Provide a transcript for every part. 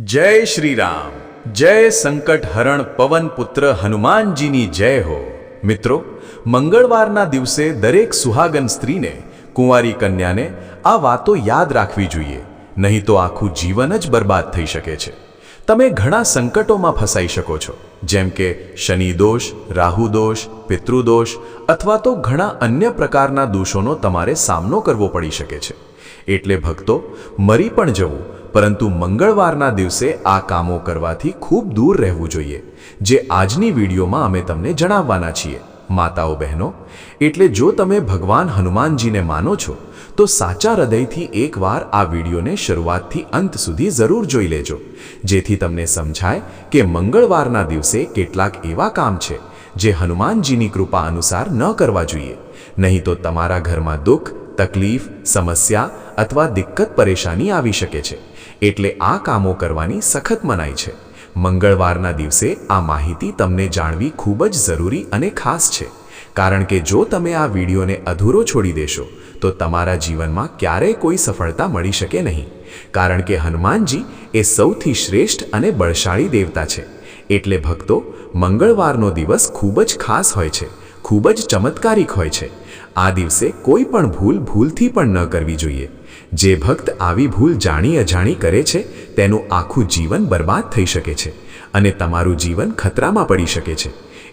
જય શ્રી રામ જય સંકટ હરણ પવન પુત્ર હનુમાનજીની જય હો. મિત્રો, મંગળવારના દિવસે દરેક સુહાગન સ્ત્રીને, કુંવારી કન્યાને આ વાતો યાદ રાખવી જોઈએ. નહીં તો આખું જીવન જ બરબાદ થઈ શકે છે. તમે ઘણા સંકટોમાં ફસાઈ શકો છો. જેમ કે શનિ દોષ, રાહુ દોષ પિતૃદોષ અથવા તો ઘણા અન્ય પ્રકારના દોષોનો તમારે સામનો કરવો પડી શકે છે. એટલે ભક્તો, મરી પણ જવું પરંતુ મંગળવારના દિવસે આ કામો કરવાથી ખૂબ દૂર રહેવું જોઈએ, જે આજની વિડીયોમાં અમે તમને જણાવવાના છીએ. માતાઓ બહેનો, એટલે જો તમે ભગવાન હનુમાનજીને માનો છો, તો સાચા હૃદયથી એકવાર આ વિડીયોને શરૂઆતથી અંત સુધી જરૂર જોઈ લેજો, જેથી તમને સમજાય કે મંગળવારના દિવસે કેટલાક એવા કામ છે, જે હનુમાનજીની કૃપા અનુસાર ન કરવા જોઈએ. નહીં તો તમારા ઘરમાં દુઃખ, તકલીફ, સમસ્યા અથવા દિક્કત પરેશાની આવી શકે છે. એટલે આ કામો કરવાની સખત મનાઈ છે. મંગળવારના દિવસે આ માહિતી તમને જાણવી ખૂબ જ જરૂરી અને ખાસ છે. કારણ કે જો તમે આ વિડીયોને અધૂરો છોડી દેશો, તો તમારા જીવનમાં ક્યારેય કોઈ સફળતા મળી શકે નહીં. કારણ કે હનુમાનજી એ સૌથી શ્રેષ્ઠ અને બળશાળી દેવતા છે. એટલે ભક્તો, મંગળવારનો દિવસ ખૂબ જ ખાસ હોય છે, ખૂબ જ ચમત્કારિક હોય છે. આ દિવસે કોઈ પણ ભૂલ ભૂલથી પણ ન કરવી જોઈએ. જે ભક્ત આવી ભૂલ જાણી અજાણી કરે છે, તેનું આખું જીવન બરબાદ થઈ શકે છે અને તમારું જીવન ખતરામાં પડી શકે છે.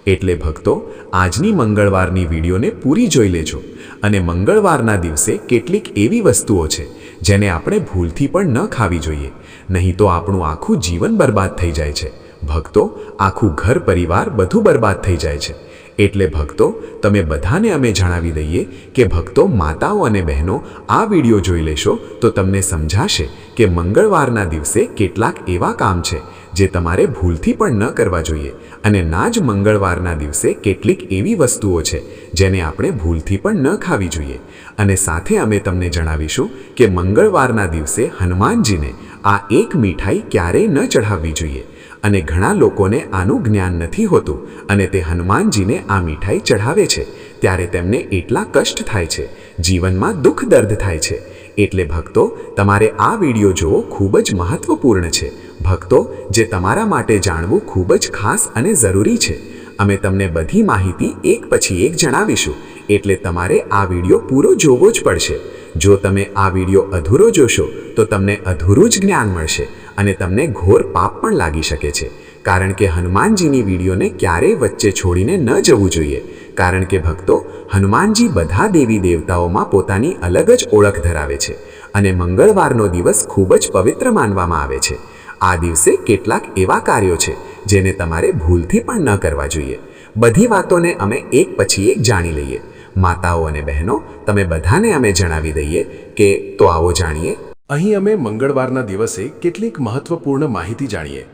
એટલે ભક્તો, આજની મંગળવારની વિડીયોને પૂરી જોઈ લેજો અને મંગળવારના દિવસે કેટલીક એવી વસ્તુઓ છે, જેને આપણે ભૂલથી પણ ન ખાવી જોઈએ. નહીં તો આપણું આખું જીવન બરબાદ થઈ જાય છે. ભક્તો, આખું ઘર પરિવાર બધું બરબાદ થઈ જાય છે. એટલે ભક્તો, તમે બધાને અમે જણાવી દઈએ કે ભક્તો માતાઓ અને બહેનો આ વીડિયો જોઈ લેશો તો તમને સમજાશે કે મંગળવારના દિવસે કેટલાક એવા કામ છે જે તમારે ભૂલથી પણ ન કરવા જોઈએ અને ના જ મંગળવારના દિવસે કેટલીક એવી વસ્તુઓ છે જેને આપણે ભૂલથી પણ ન ખાવી જોઈએ. અને સાથે અમે તમને જણાવીશું કે મંગળવારના દિવસે હનુમાનજીને આ એક મીઠાઈ ક્યારેય ન ચઢાવવી જોઈએ. અને ઘણા લોકોને આનું જ્ઞાન નથી હોતું અને તે હનુમાનજીને આ મીઠાઈ ચઢાવે છે. ત્યારે તેમને એટલા કષ્ટ થાય છે. જીવનમાં દુઃખ દર્દ થાય છે. એટલે ભક્તો, તમારે આ વીડિયો જોવો ખૂબ જ મહત્વપૂર્ણ છે. ભક્તો, જે તમારા માટે જાણવું ખૂબ જ ખાસ અને જરૂરી છે. અમે તમને બધી માહિતી એક પછી એક જણાવીશું. એટલે તમારે આ વીડિયો પૂરો જોવો જ પડશે. જો તમે આ વીડિયો અધૂરો જોશો, તો તમને અધૂરું જ જ્ઞાન મળશે. અને તમને ઘોર પાપ પણ લાગી શકે છે. કારણ કે હનુમાનજીની વિડીયોને ક્યારેય વચ્ચે છોડીને ન જવું જોઈએ. કારણ કે ભક્તો હનુમાનજી બધા દેવી દેવતાઓમાં પોતાની અલગ જ ઓળખ ધરાવે છે અને મંગળવારનો દિવસ ખૂબ જ પવિત્ર માનવામાં આવે છે. આ દિવસે કેટલાક એવા કાર્યો છે જેને તમારે ભૂલથી પણ ન કરવા જોઈએ. બધી વાતોને અમે એક પછી એક જાણી લઈએ. માતાઓ અને બહેનો, તમે બધાને અમે જણાવી દઈએ કે તો આવો જાણીએ. અહીં અમે મંગળવારના દિવસે કેટલીક મહત્વપૂર્ણ માહિતી જાણીએ.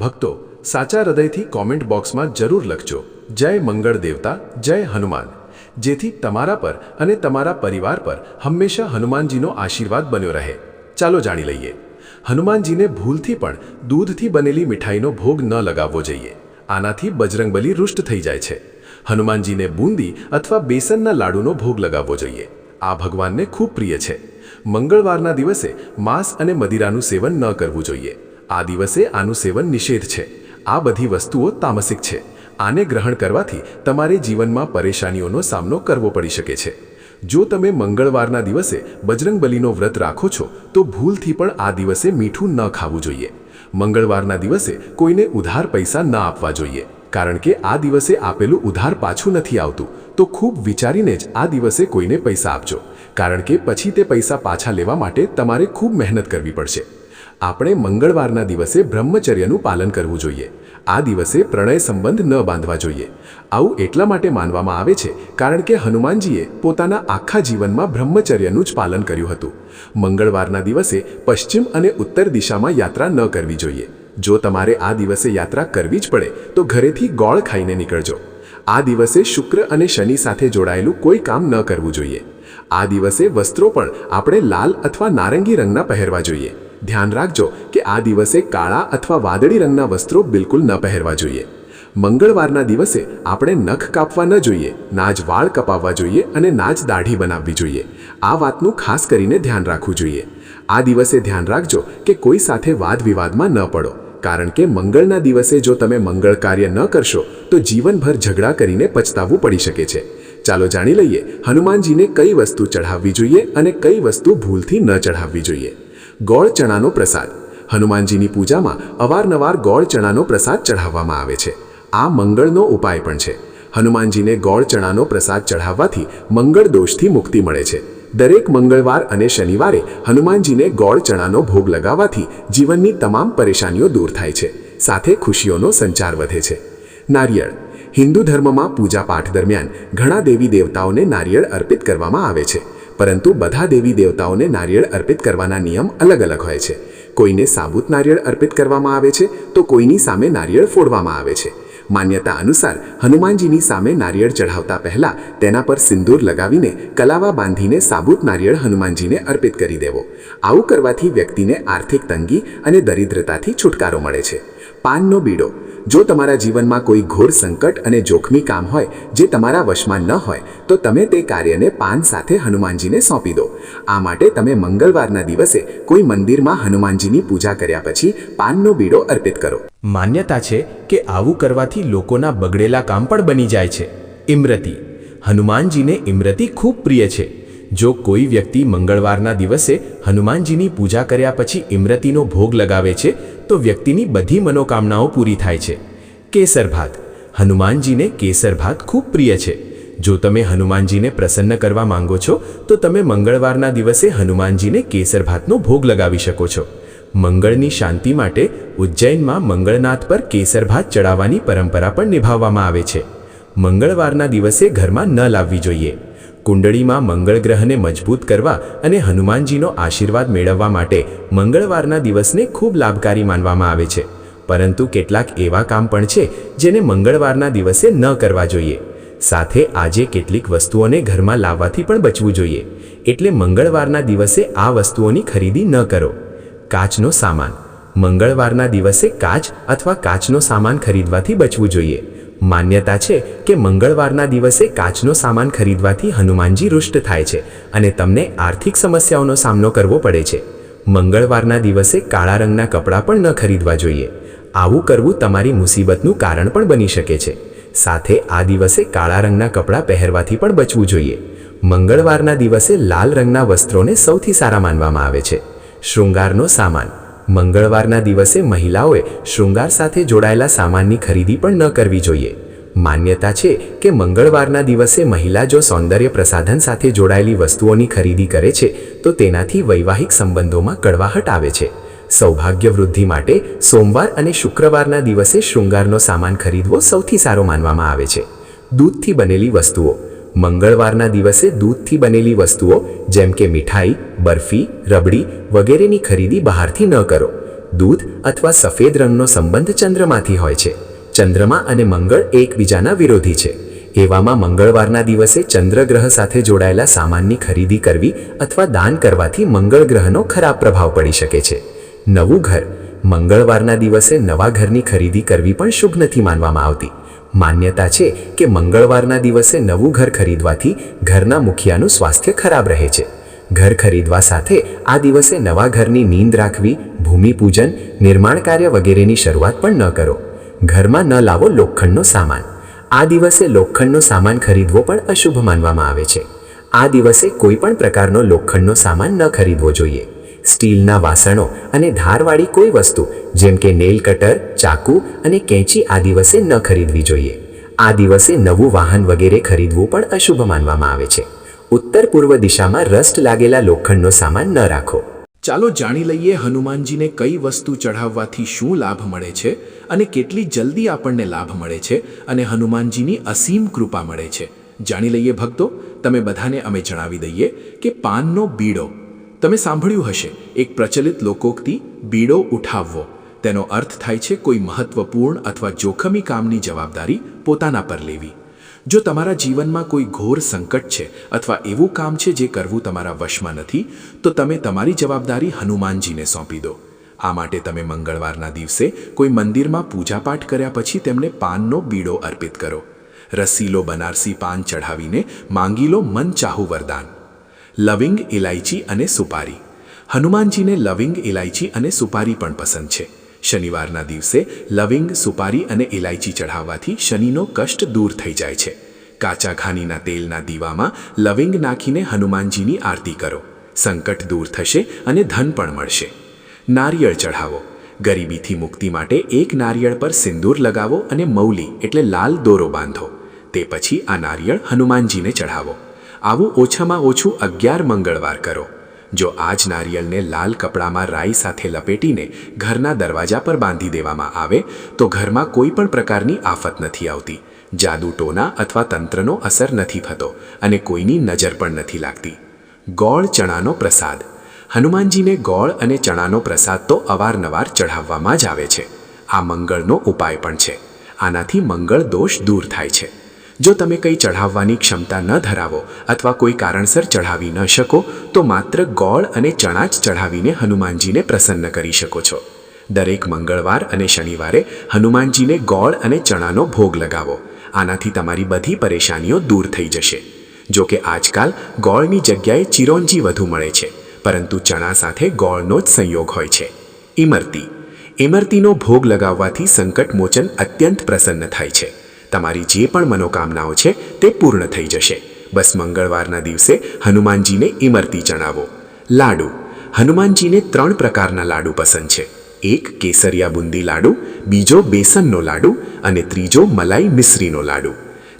ભક્તો, સાચા હૃદયથી કોમેન્ટ બોક્સમાં જરૂર લખજો. જય મંગળ દેવતા, જય હનુમાન. જેથી તમારા પર અને તમારા પરિવાર પર હંમેશા હનુમાનજીનો આશીર્વાદ બન્યો રહે. ચાલો જાણી લઈએ. હનુમાનજીને ભૂલથી પણ દૂધથી બનેલી મીઠાઈનો ભોગ ન લગાવવો જોઈએ. આનાથી બજરંગબલી રુષ્ટ થઈ જાય છે. હનુમાનજીને બૂંદી અથવા બેસનના લાડુનો ભોગ લગાવવો જોઈએ. આ ભગવાનને ખૂબ પ્રિય છે. મંગળવારના દિવસે માંસ અને મદિરાનું સેવન ન કરવું જોઈએ. આ દિવસે આનું સેવન નિષેધ છે. આ બધી વસ્તુઓ તામસિક છે. આને ગ્રહણ કરવાથી તમારે જીવનમાં પરેશાનીઓનો સામનો કરવો પડી શકે છે. જો તમે મંગળવારના દિવસે બજરંગબલીનો વ્રત રાખો છો, તો ભૂલથી પણ આ દિવસે મીઠું ન ખાવું જોઈએ. મંગળવારના દિવસે કોઈને ઉધાર પૈસા ન આપવા જોઈએ. કારણ કે આ દિવસે આપેલું ઉધાર પાછું નથી આવતું, તો ખૂબ વિચારીને જ આ દિવસે કોઈને પૈસા આપજો. કારણ કે પછી તે પૈસા પાછા લેવા માટે તમારે ખૂબ મહેનત કરવી પડશે. આપણે મંગળવારના દિવસે બ્રહ્મચર્યનું પાલન કરવું જોઈએ. આ દિવસે પ્રણય સંબંધ ન બાંધવા જોઈએ. આવું એટલા માટે માનવામાં આવે છે કારણ કે હનુમાનજીએ પોતાના આખા જીવનમાં બ્રહ્મચર્યનું જ પાલન કર્યું હતું. મંગળવારના દિવસે પશ્ચિમ અને ઉત્તર દિશામાં યાત્રા ન કરવી જોઈએ. જો તમારે આ દિવસે યાત્રા કરવી જ પડે, તો ઘરેથી ગોળ ખાઈને નીકળજો. આ દિવસે શુક્ર અને શનિ સાથે જોડાયેલું કોઈ કામ ન કરવું જોઈએ. આ દિવસે વસ્ત્રો પણ આપણે લાલ અથવા નારંગી રંગના પહેરવા જોઈએ. ધ્યાન રાખજો કે આ દિવસે કાળા અથવા વાદળી રંગના વસ્ત્રો બિલકુલ ન પહેરવા જોઈએ. મંગળવારના દિવસે આપણે નખ કાપવા ન જોઈએ, ના જ વાળ કપાવવા જોઈએ અને ના જ દાઢી બનાવવી જોઈએ. આ વાતનું ખાસ કરીને ધ્યાન રાખવું જોઈએ. આ દિવસે ધ્યાન રાખજો કે કોઈ સાથે વાદ વિવાદમાં ન પડો, કારણ કે મંગળના દિવસે જો તમે મંગળ કાર્ય ન કરશો, તો જીવનભર ઝઘડા કરીને પછતાવવું પડી શકે છે. ચાલો જાણી લઈએ, હનુમાનજીને કઈ વસ્તુ ચઢાવવી જોઈએ અને કઈ વસ્તુ ભૂલથી ન ચઢાવવી જોઈએ. ગોળ ચણાનો પ્રસાદ. હનુમાનજીની પૂજામાં અવારનવાર ગોળ ચણાનો પ્રસાદ ચઢાવવામાં આવે છે. આ મંગળનો ઉપાય પણ છે. હનુમાનજીને ગોળ ચણાનો પ્રસાદ ચઢાવવાથી મંગળ દોષથી મુક્તિ મળે છે. દરેક મંગળવાર અને શનિવારે હનુમાનજીને ગોળ ચણાનો ભોગ લગાવવાથી જીવનની તમામ પરેશાનીઓ દૂર થાય છે. સાથે ખુશીઓનો સંચાર વધે છે. નારિયેળ. હિન્દુ ધર્મમાં પૂજાપાઠ દરમિયાન ઘણા દેવી દેવતાઓને નારિયેળ અર્પિત કરવામાં આવે છે. પરંતુ બધા દેવી દેવતાઓને નારિયેળ અર્પિત કરવાના નિયમ અલગ અલગ હોય છે. કોઈને સાબુત નારિયેળ અર્પિત કરવામાં આવે છે, તો કોઈની સામે નારિયેળ ફોડવામાં આવે છે. માન્યતા અનુસાર હનુમાનજીની સામે નારિયેળ ચઢાવતા પહેલા તેના પર સિંદૂર લગાવીને કલાવા બાંધીને સાબુત નારિયેળ હનુમાનજીને અર્પિત કરી દેવો. આવું કરવાથી વ્યક્તિને આર્થિક તંગી અને દરિદ્રતાથી છુટકારો મળે છે. પાનનો બીડો. જો તમારા જીવનમાં કોઈ ઘોર સંકટ અને જોખમી કામ હોય જે તમારા વશમાં ન હોય, તો તમે તે કાર્યને પાન સાથે હનુમાનજીને સોંપી દો. આ માટે તમે મંગળવારના દિવસે કોઈ મંદિરમાં હનુમાનજીની પૂજા કર્યા પછી પાનનો બીડો અર્પિત કરો. માન્યતા છે કે આવું કરવાથી લોકોના બગડેલા કામ પણ બની જાય છે. ઇમરતી. હનુમાનજીને ઇમરતી ખૂબ પ્રિય છે. જો કોઈ વ્યક્તિ મંગળવારના દિવસે હનુમાનજીની પૂજા કર્યા પછી ઇમરતીનો ભોગ લગાવે છે તો વ્યક્તિની બધી મનોકામનાઓ પૂરી થાય છે. કેસર ભાત. હનુમાનજીને કેસર ભાત ખૂબ પ્રિય છે. જો તમે હનુમાનજીને પ્રસન્ન કરવા માંગો છો, તો તમે મંગળવારના દિવસે હનુમાનજીને કેસર ભાતનો ભોગ લગાવી શકો છો. મંગળની શાંતિ માટે ઉજ્જૈનમાં મંગળનાથ પર કેસર ભાત ચડાવવાની પરંપરા પણ નિભાવવામાં આવે છે. મંગળવારના દિવસે ઘરમાં ન લાવવી જોઈએ. કુંડળીમાં મંગળ ગ્રહને મજબૂત કરવા અને હનુમાનજીનો આશીર્વાદ મેળવવા માટે મંગળવારના દિવસને ખૂબ લાભકારી માનવામાં આવે છે. પરંતુ કેટલાક એવા કામ પણ છે જેને મંગળવારના દિવસે ન કરવા જોઈએ. સાથે આજે કેટલીક વસ્તુઓને ઘરમાં લાવવાથી પણ બચવું જોઈએ. એટલે મંગળવારના દિવસે આ વસ્તુઓની ખરીદી ન કરો. કાચનો સામાન. મંગળવારના દિવસે કાચ અથવા કાચનો સામાન ખરીદવાથી બચવું જોઈએ. માન્યતા છે કે મંગળવારના દિવસે કાચનો સામાન ખરીદવાથી હનુમાનજી રુષ્ટ થાય છે અને તમને આર્થિક સમસ્યાઓનો સામનો કરવો પડે છે. મંગળવારના દિવસે કાળા રંગના કપડાં પણ ન ખરીદવા જોઈએ. આવું કરવું તમારી મુસીબતનું કારણ પણ બની શકે છે. સાથે આ દિવસે કાળા રંગના કપડાં પહેરવાથી પણ બચવું જોઈએ. મંગળવારના દિવસે લાલ રંગના વસ્ત્રોને સૌથી સારા માનવામાં આવે છે. શૃંગારનો સામાન. મંગળવારના દિવસે મહિલાઓએ શૃંગાર સાથે જોડાયેલા સામાનની ખરીદી પણ ન કરવી જોઈએ. માન્યતા છે કે મંગળવારના દિવસે મહિલા જો સૌંદર્ય પ્રસાધન સાથે જોડાયેલી વસ્તુઓની ખરીદી કરે છે, તો તેનાથી વૈવાહિક સંબંધોમાં કડવાહટ આવે છે. સૌભાગ્ય વૃદ્ધિ માટે સોમવાર અને શુક્રવારના દિવસે શૃંગારનો સામાન ખરીદવો સૌથી સારો માનવામાં આવે છે. દૂધથી બનેલી વસ્તુઓ મંગળવારના દિવસે દૂધથી બનેલી વસ્તુઓ, જેમ કે મીઠાઈ, બરફી, રબડી વગેરેની ખરીદી બહારથી ન કરો. દૂધ અથવા સફેદ રંગનો સંબંધ ચંદ્રમાંથી હોય છે. ચંદ્રમા અને મંગળ એકબીજાના વિરોધી છે. એવામાં મંગળવારના દિવસે ચંદ્રગ્રહ સાથે જોડાયેલા સામાનની ખરીદી કરવી અથવા દાન કરવાથી મંગળ ગ્રહનો ખરાબ પ્રભાવ પડી શકે છે. નવું ઘર. મંગળવારના દિવસે નવા ઘરની ખરીદી કરવી પણ શુભ નથી માનવામાં આવતી. માન્યતા છે કે મંગળવારના દિવસે નવું ઘર ખરીદવાથી ઘરના મુખિયાનું સ્વાસ્થ્ય ખરાબ રહે છે. ઘર ખરીદવા સાથે આ દિવસે નવા ઘરની નીંદ રાખવી, ભૂમિપૂજન, નિર્માણ કાર્ય વગેરેની શરૂઆત પણ ન કરો. ઘરમાં ન લાવો લોખંડનો સામાન. આ દિવસે લોખંડનો સામાન ખરીદવો પણ અશુભ માનવામાં આવે છે. આ દિવસે કોઈ પણ પ્રકારનો લોખંડનો સામાન ન ખરીદવો જોઈએ. સ્ટીલના વાસણો અને ધારવાળી કોઈ વસ્તુ, જેમ કે નેલ કટર, ચાકુ અને કેંચી આ દિવસે ન ખરીદવી જોઈએ. આ દિવસે નવું વાહન વગેરે ખરીદવું પણ અશુભ માનવામાં આવે છે. ઉત્તર પૂર્વ દિશામાં રસ્ટ લાગેલા લોખંડનો સામાન ન રાખો. ચાલો જાણી લઈએ હનુમાનજીને કઈ વસ્તુ ચઢાવવાથી શું લાભ મળે છે અને કેટલી જલ્દી આપણને લાભ મળે છે અને હનુમાનજીની અસીમ કૃપા મળે છે. જાણી લઈએ ભક્તો, તમે બધાને અમે જણાવી દઈએ કે પાનનો બીડો તમે સાંભળ્યું હશે, એક પ્રચલિત લોકોક્તિ બીડો ઉઠાવવો. તેનો અર્થ થાય છે કોઈ મહત્વપૂર્ણ અથવા જોખમી કામની જવાબદારી પોતાના પર લેવી. જો તમારા જીવનમાં કોઈ ઘોર સંકટ છે અથવા એવું કામ છે જે કરવું તમારા વશમાં નથી, તો તમે તમારી જવાબદારી હનુમાનજીને સોંપી દો. આ માટે તમે મંગળવારના દિવસે કોઈ મંદિરમાં પૂજાપાઠ કર્યા પછી તેમને પાનનો બીડો અર્પિત કરો. રસીલો બનારસી પાન ચઢાવીને માંગી લો મન ચાહુ વરદાન લવિંગ ઇલાયચી અને સુપારી. હનુમાનજીને લવિંગ ઇલાયચી અને સુપારી પણ પસંદ છે. શનિવારના દિવસે લવિંગ, સુપારી અને ઇલાયચી ચઢાવવાથી શનિનો કષ્ટ દૂર થઈ જાય છે. કાચા ઘાનીના તેલના દીવામાં લવિંગ નાખીને હનુમાનજીની આરતી કરો. સંકટ દૂર થશે અને ધન પણ મળશે. નારિયેળ ચઢાવો. ગરીબીથી મુક્તિ માટે એક નારિયેળ પર સિંદૂર લગાવો અને મૌલી એટલે લાલ દોરો બાંધો. તે પછી આ નારિયેળ હનુમાનજીને ચઢાવો. આવું ઓછામાં ઓછું અગિયાર મંગળવાર કરો. જો આ જ નારિયેળને લાલ કપડામાં રાઈ સાથે લપેટીને ઘરના દરવાજા પર બાંધી દેવામાં આવે, તો ઘરમાં કોઈ પણ પ્રકારની આફત નથી આવતી. જાદુ ટોના અથવા તંત્રનો અસર નથી થતો અને કોઈની નજર પણ નથી લાગતી. ગોળ ચણાનો પ્રસાદ. હનુમાનજીને ગોળ અને ચણાનો પ્રસાદ તો અવારનવાર ચઢાવવામાં જ આવે છે. આ મંગળનો ઉપાય પણ છે. આનાથી મંગળ દોષ દૂર થાય છે. જો તમે કંઈ ચઢાવવાની ક્ષમતા ન ધરાવો અથવા કોઈ કારણસર ચઢાવી ન શકો, તો માત્ર ગોળ અને ચણા જ ચઢાવીને હનુમાનજીને પ્રસન્ન કરી શકો છો. દરેક મંગળવાર અને શનિવારે હનુમાનજીને ગોળ અને ચણાનો ભોગ લગાવો. આનાથી તમારી બધી પરેશાનીઓ દૂર થઈ જશે. જો કે આજકાલ ગોળની જગ્યાએ ચિરોંજી વધુ મળે છે, પરંતુ ચણા સાથે ગોળનો જ સંયોગ હોય છે. ઇમરતી ઇમરતીનો ભોગ લગાવવાથી સંકટ મોચન અત્યંત પ્રસન્ન થાય છે. તમારી જે પણ મનોકામનાઓ છે તે પૂર્ણ થઈ જશે. બસ મંગળવારના દિવસે હનુમાનજીને ઇમરતી ચણાવો લાડુ. હનુમાનજીને ત્રણ પ્રકારના લાડુ પસંદ છે. એક કેસરિયા બુંદી લાડુ, બીજો બેસનનો લાડુ અને ત્રીજો મલાઈ મિશ્રીનો લાડુ.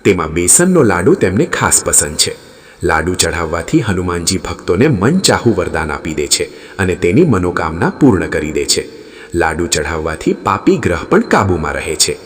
તેમાં બેસનનો લાડુ તેમને ખાસ પસંદ છે. લાડુ ચઢાવવાથી હનુમાનજી ભક્તોને મનચાહું વરદાન આપી દે છે અને તેની મનોકામના પૂર્ણ કરી દે છે. લાડુ ચઢાવવાથી પાપી ગ્રહ પણ કાબૂમાં રહે છે.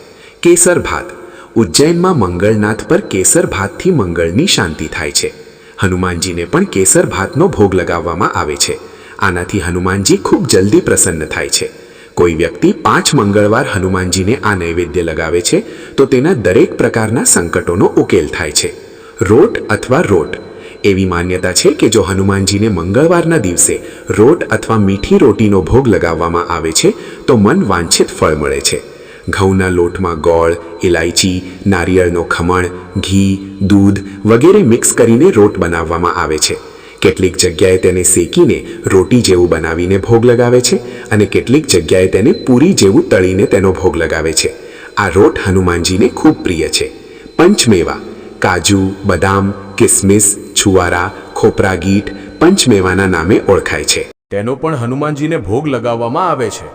કેસર ભાત. ઉજ્જૈનમાં મંગળનાથ પર કેસર ભાતથી મંગળની શાંતિ થાય છે. હનુમાનજીને પણ કેસર ભાતનો ભોગ લગાવવામાં આવે છે. આનાથી હનુમાનજી ખૂબ જલ્દી પ્રસન્ન થાય છે. કોઈ વ્યક્તિ પાંચ મંગળવાર હનુમાનજીને આ નૈવેદ્ય લગાવે છે, તો તેના દરેક પ્રકારના સંકટોનો ઉકેલ થાય છે. રોટ અથવા રોટ. એવી માન્યતા છે કે જો હનુમાનજીને મંગળવારના દિવસે રોટ અથવા મીઠી રોટીનો ભોગ લગાવવામાં આવે છે, તો મન વાંછિત ફળ મળે છે. ઘઉંના લોટમાં ગોળ ઇલાયચી નારિયેળનો ખમણ, ઘી, દૂધ વગેરે મિક્સ કરીને રોટ બનાવવામાં આવે છે. કેટલીક જગ્યાએ તેને શેકીને રોટી જેવું બનાવીને ભોગ લગાવે છે અને કેટલીક જગ્યાએ તેને પૂરી જેવું તળીને તેનો ભોગ લગાવે છે. આ રોટ હનુમાનજીને ખૂબ પ્રિય છે. પંચમેવા, કાજુ, બદામ, કિસમિસ, છુવારા, ખોપરા ગીટ પંચમેવાના નામે ઓળખાય છે. તેનો પણ હનુમાનજીને ભોગ લગાવવામાં આવે છે.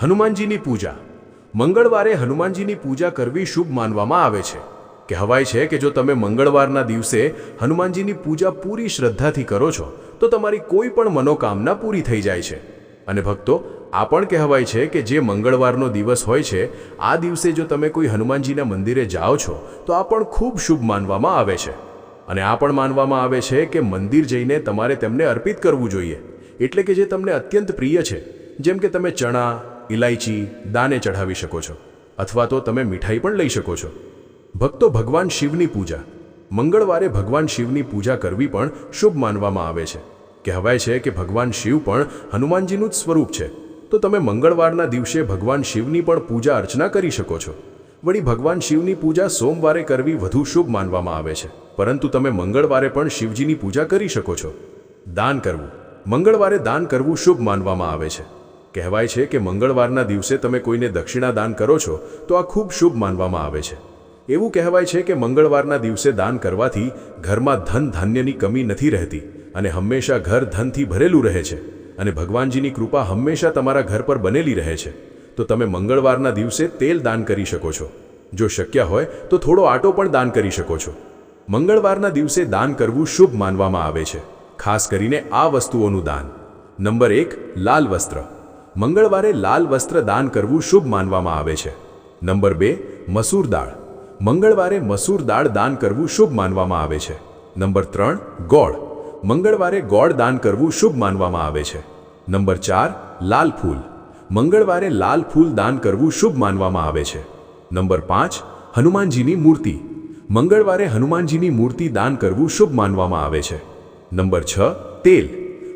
હનુમાનજીની પૂજા. મંગળવારે હનુમાનજીની પૂજા કરવી શુભ માનવામાં આવે છે. કહેવાય છે કે જો તમે મંગળવારના દિવસે હનુમાનજીની પૂજા પૂરી શ્રદ્ધાથી કરો છો, તો તમારી કોઈ પણ મનોકામના પૂરી થઈ જાય છે. અને ભક્તો, આ પણ કહેવાય છે કે જે મંગળવારનો દિવસ હોય છે, આ દિવસે જો તમે કોઈ હનુમાનજીના મંદિરે જાઓ છો, તો આ પણ ખૂબ શુભ માનવામાં આવે છે. અને આ પણ માનવામાં આવે છે કે મંદિર જઈને તમારે તેમને અર્પિત કરવું જોઈએ. એટલે કે જે તમને અત્યંત પ્રિય છે, જેમ કે તમે ચણા ઇલાયચી દાને ચઢાવી શકો છો, અથવા તો તમે મીઠાઈ પણ લઈ શકો છો. ભક્તો ભગવાન શિવની પૂજા, મંગળવારે ભગવાન શિવની પૂજા કરવી પણ શુભ માનવામાં આવે છે. કહેવાય છે કે ભગવાન શિવ પણ હનુમાનજીનું જ સ્વરૂપ છે. તો તમે મંગળવારના દિવસે ભગવાન શિવની પણ પૂજા અર્ચના કરી શકો છો. વળી ભગવાન શિવની પૂજા સોમવારે કરવી વધુ શુભ માનવામાં આવે છે. પરંતુ તમે મંગળવારે પણ શિવજીની પૂજા કરી શકો છો. દાન કરવું, મંગળવારે દાન કરવું શુભ માનવામાં આવે છે. કહેવાય છે કે મંગળવારના દિવસે તમે કોઈને દક્ષિણા દાન કરો છો, તો આ ખૂબ શુભ માનવામાં આવે છે. એવું કહેવાય છે કે મંગળવારના દિવસે દાન કરવાથી ઘરમાં ધન ધાન્યની કમી નથી રહેતી અને હંમેશા ઘર ધનથી ભરેલું રહે છે અને ભગવાનજીની કૃપા હંમેશા તમારા ઘર પર બનેલી રહે છે. તો તમે મંગળવારના દિવસે તેલ દાન કરી શકો છો. જો શક્ય હોય, તો થોડો આટો પણ દાન કરી શકો છો. મંગળવારના દિવસે દાન કરવું શુભ માનવામાં આવે છે, ખાસ કરીને આ વસ્તુઓનું દાન. નંબર એક, લાલ વસ્ત્ર. મંગળવારે લાલ વસ્ત્ર દાન કરવું શુભ માનવામાં આવે છે. નંબર બે, મસૂર દાળ. મંગળવારે મસૂર દાળ દાન કરવું શુભ માનવામાં આવે છે. નંબર ત્રણ, ગોળ. મંગળવારે ગોળ દાન કરવું શુભ માનવામાં આવે છે. નંબર ચાર, લાલ ફૂલ. મંગળવારે લાલ ફૂલ દાન કરવું શુભ માનવામાં આવે છે. નંબર પાંચ, હનુમાનજીની મૂર્તિ. મંગળવારે હનુમાનજીની મૂર્તિ દાન કરવું શુભ માનવામાં આવે છે. નંબર છ, તેલ.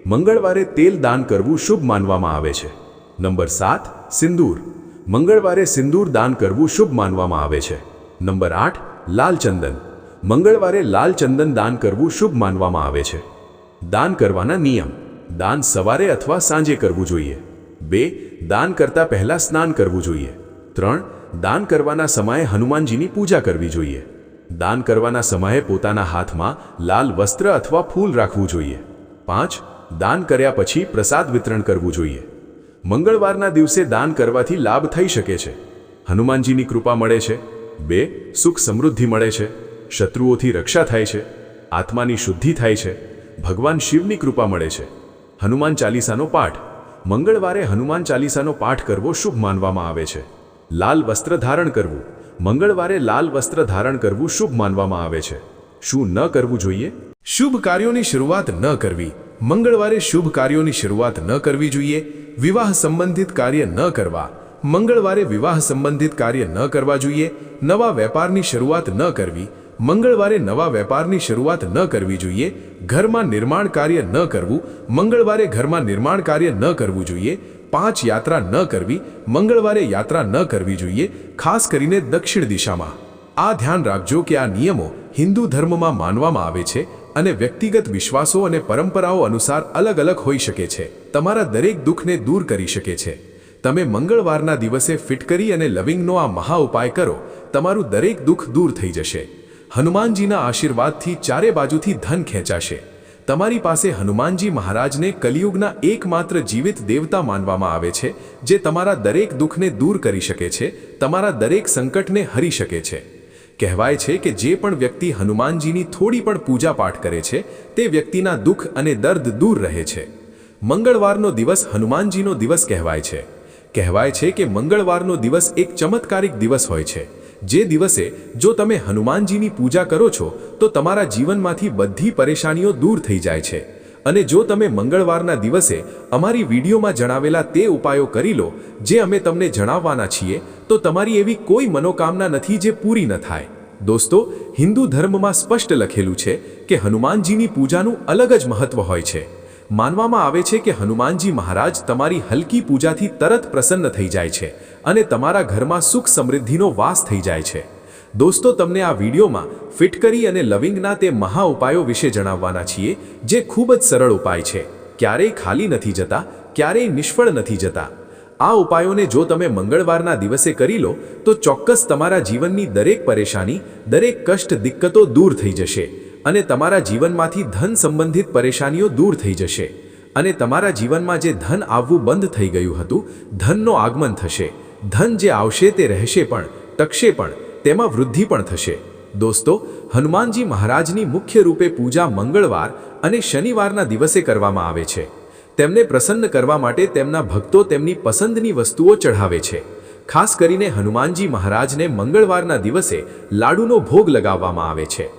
મંગળવારે તેલ દાન કરવું શુભ માનવામાં આવે છે. નંબર સાત, સિંદૂર. મંગળવારે સિંદૂર દાન કરવું શુભ માનવામાં આવે છે. નંબર આઠ લાલ ચંદન મંગળવારે લાલ ચંદન દાન કરવું શુભ માનવામાં આવે છે. દાન કરવાના નિયમ. દાન સવારે અથવા સાંજે કરવું જોઈએ. બે, દાન કરતા પહેલા સ્નાન કરવું જોઈએ. ત્રણ, દાન કરવાના સમયે હનુમાનજીની પૂજા કરવી જોઈએ. દાન કરવાના સમયે પોતાના હાથમાં લાલ વસ્ત્ર અથવા ફૂલ રાખવું જોઈએ. પાંચ, દાન કર્યા પછી પ્રસાદ વિતરણ કરવું જોઈએ. મંગળવારના દિવસે દાન કરવાથી લાભ થઈ શકે છે. હનુમાનજીની કૃપા મળે છે. બે, સુખ સમૃદ્ધિ મળે છે. શત્રુઓથી રક્ષા થાય છે. આત્માની શુદ્ધિ થાય છે. ભગવાન શિવની કૃપા મળે છે. હનુમાન ચાલીસાનો પાઠ. મંગળવારે હનુમાન ચાલીસાનો પાઠ કરવો શુભ માનવામાં આવે છે. લાલ વસ્ત્ર ધારણ કરવું. મંગળવારે લાલ વસ્ત્ર ધારણ કરવું શુભ માનવામાં આવે છે. શું ન કરવું જોઈએ? શુભ કાર્યોની શરૂઆત ન કરવી. મંગળવારે શુભ કાર્યોની શરૂઆત ન કરવી જોઈએ, વિવાહ સંબંધિત કાર્ય ન કરવા. મંગળવારે વિવાહ સંબંધિત કાર્ય ન કરવા જોઈએ, નવા વેપારની શરૂઆત ન કરવી. મંગળવારે નવા વેપારની શરૂઆત ન કરવી જોઈએ, ઘરમાં નિર્માણ કાર્ય ન કરવું. મંગળવારે ઘરમાં નિર્માણ કાર્ય ન કરવું જોઈએ, પાંચ યાત્રા ન કરવી. મંગળવારે યાત્રા ન કરવી જોઈએ, ખાસ કરીને દક્ષિણ દિશામાં. આ ધ્યાન રાખજો કે આ નિયમો હિન્દુ ધર્મમાં માનવામાં આવે છે અને વ્યક્તિગત વિશ્વાસો અને પરંપરાઓ અનુસાર અલગ અલગ હોઈ શકે છે. તમારા દરેક દુઃખને દૂર કરી શકે છે. તમે મંગળવારના દિવસે ફિટકરી અને લવિંગનો આ મહા ઉપાય કરો, તમારું દરેક દુઃખ દૂર થઈ જશે. હનુમાનજીના આશીર્વાદથી ચારે બાજુથી ધન ખેંચાશે. તમારી પાસે હનુમાનજી મહારાજને કલિયુગના એકમાત્ર જીવિત દેવતા માનવામાં આવે છે, જે તમારા દરેક દુઃખને દૂર કરી શકે છે, તમારા દરેક સંકટને હરી શકે છે. કહેવાય છે કે જે પણ વ્યક્તિ હનુમાનજીની થોડી પણ પૂજા પાઠ કરે છે, તે વ્યક્તિના દુઃખ અને દર્દ દૂર રહે છે. મંગળવારનો દિવસ હનુમાનજીનો દિવસ કહેવાય છે. કહેવાય છે કે મંગળવારનો દિવસ એક ચમત્કારિક દિવસ હોય છે. જે દિવસે જો તમે હનુમાનજીની પૂજા કરો છો, તો તમારા જીવનમાંથી બધી પરેશાનીઓ દૂર થઈ જાય છે. અને જો તમે મંગળવારના દિવસે અમારી વિડીયોમાં જણાવેલા તે ઉપાયો કરી લો, જે અમે તમને જણાવવાના છીએ, તો તમારી એવી કોઈ મનોકામના નથી જે પૂરી ન થાય. દોસ્તો, હિન્દુ ધર્મમાં સ્પષ્ટ લખેલું છે કે હનુમાનજીની પૂજાનું અલગ જ મહત્વ હોય છે. માનવામાં આવે છે કે હનુમાનજી મહારાજ તમારી હલકી પૂજાથી તરત પ્રસન્ન થઈ જાય છે અને તમારા ઘરમાં સુખ સમૃદ્ધિનો વાસ થઈ જાય છે. દોસ્તો, તમને આ વિડીયોમાં ફિટકરી અને લવિંગના તે મહા ઉપાયો વિશે જણાવવાના છીએ, જે ખૂબ જ સરળ ઉપાય છે. ક્યારેય ખાલી નથી જતા, ક્યારેય નિષ્ફળ નથી જતા. આ ઉપાયોને જો તમે મંગળવારના દિવસે કરી લો, તો ચોક્કસ તમારા જીવનની દરેક પરેશાની, દરેક કષ્ટ, દિક્કતો દૂર થઈ જશે અને તમારા જીવનમાંથી ધન સંબંધિત પરેશાનીઓ દૂર થઈ જશે અને તમારા જીવનમાં જે ધન આવવું બંધ થઈ ગયું હતું, ધનનો આગમન થશે. ધન જે આવશે તે રહેશે પણ, ટકશે પણ, તેમાં વૃદ્ધિ પણ થશે. દોસ્તો, હનુમાનજી મહારાજની મુખ્ય રૂપે પૂજા મંગળવાર અને શનિવારના દિવસે કરવામાં આવે છે. તેમને પ્રસન્ન કરવા માટે તેમના ભક્તો તેમની પસંદની વસ્તુઓ ચઢાવે છે. ખાસ કરીને હનુમાનજી મહારાજને મંગળવારના દિવસે લાડુનો ભોગ લગાવવામાં આવે છે.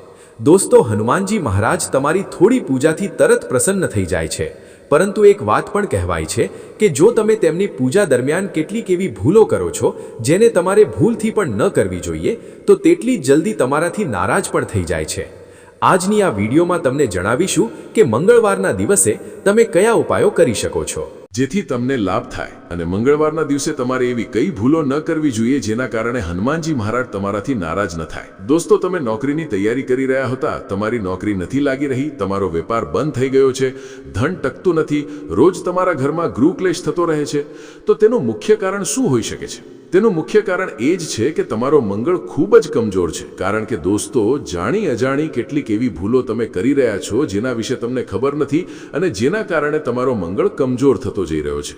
દોસ્તો, હનુમાનજી મહારાજ તમારી થોડી પૂજાથી તરત પ્રસન્ન થઈ જાય છે. પરંતુ એક વાત પણ કહેવાય છે કે જો તમે તેમની પૂજા દરમિયાન કેટલીક એવી ભૂલો કરો છો, જેને તમારે ભૂલથી પણ ન કરવી જોઈએ, તો તેટલી જલ્દી તમારાથી નારાજ પણ થઈ જાય છે. આજની આ વિડીયોમાં તમને જણાવીશું કે મંગળવારના દિવસે તમે કયા ઉપાયો કરી શકો છો. જેથી તમને લાભ થાય અને મંગળવારના દિવસે તમારે એવી કઈ ભૂલો ન કરવી જોઈએ જેના કારણે હનુમાનજી મહારાજ તમારાથી નારાજ ન થાય. દોસ્તો, તમે નોકરીની તૈયારી કરી રહ્યા હતા. તમારી નોકરી નથી લાગી રહી. તમારો વેપાર બંધ થઈ ગયો છે. ધન ટકતું નથી. રોજ તમારા ઘરમાં ગૃહક્લેશ થતો રહે છે. તો તેનું મુખ્ય કારણ શું હોઈ શકે છે? તેનું મુખ્ય કારણ એ જ છે કે તમારો મંગળ ખૂબ જ કમજોર છે. કારણ કે દોસ્તો, જાણી અજાણી કેટલીક એવી ભૂલો તમે કરી રહ્યા છો જેના વિશે તમને ખબર નથી અને જેના કારણે તમારો મંગળ કમજોર થતો જઈ રહ્યો છે.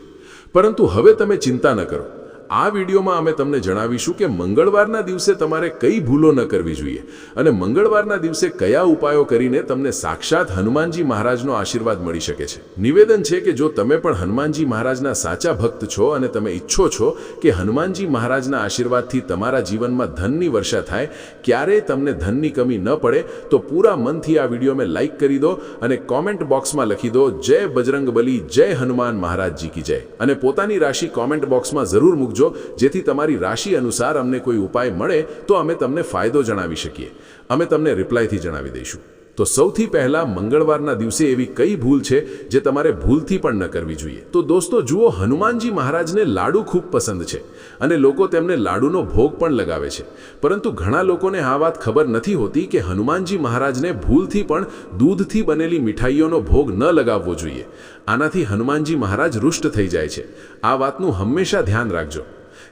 પરંતુ હવે તમે ચિંતા ન કરો. આ વિડીયોમાં અમે તમને જણાવીશું કે મંગળવારના દિવસે તમારે કઈ ભૂલો ન કરવી જોઈએ અને મંગળવારના દિવસે કયા ઉપાયો કરીને તમને સાક્ષાત હનુમાનજી મહારાજનો આશીર્વાદ મળી શકે છે. નિવેદન છે કે જો તમે પણ હનુમાનજી મહારાજના સાચા ભક્ત છો અને તમે ઈચ્છો છો કે હનુમાનજી મહારાજના આશીર્વાદથી તમારા જીવનમાં ધનની વર્ષા થાય, ક્યારેય તમને ધનની કમી ન પડે, તો પૂરા મનથી આ વિડીયોને લાઈક કરી દો અને કોમેન્ટ બોક્સમાં લખી દો, જય બજરંગબલી, જય હનુમાન મહારાજજી કી જય. અને પોતાની રાશિ કોમેન્ટ બોક્સમાં જરૂર મૂકજો. જેથી તમારી રાશિ અનુસાર અમને કોઈ ઉપાય મળે, તો અમે તમને ફાયદો જણાવી શકીએ. અમે તમને રિપ્લાયથી જણાવી દઈશું. તો સૌથી પહેલા મંગળવારના દિવસે એવી કઈ ભૂલ છે જે તમારે ભૂલથી પણ ન કરવી જોઈએ? તો દોસ્તો, જુઓ, હનુમાનજી મહારાજને લાડુ ખૂબ પસંદ છે અને લોકો તેમને લાડુનો ભોગ પણ લગાવે છે. પરંતુ ઘણા લોકોને આ વાત ખબર નથી હોતી કે હનુમાનજી મહારાજને ભૂલથી પણ દૂધથી બનેલી મીઠાઈઓનો ભોગ ન લગાવવો જોઈએ. આનાથી હનુમાનજી મહારાજ રુષ્ટ થઈ જાય છે. આ વાતનું હંમેશા ધ્યાન રાખજો.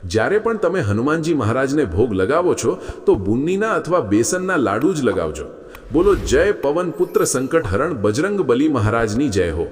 જ્યારે પણ તમે હનુમાનજી મહારાજને ભોગ લગાવો છો, તો બુન્નીના અથવા બેસનના લાડુ જ લગાવજો. બોલો જય પવન પુત્ર સંકટ હરણ બજરંગ બલી મહારાજની જય હો.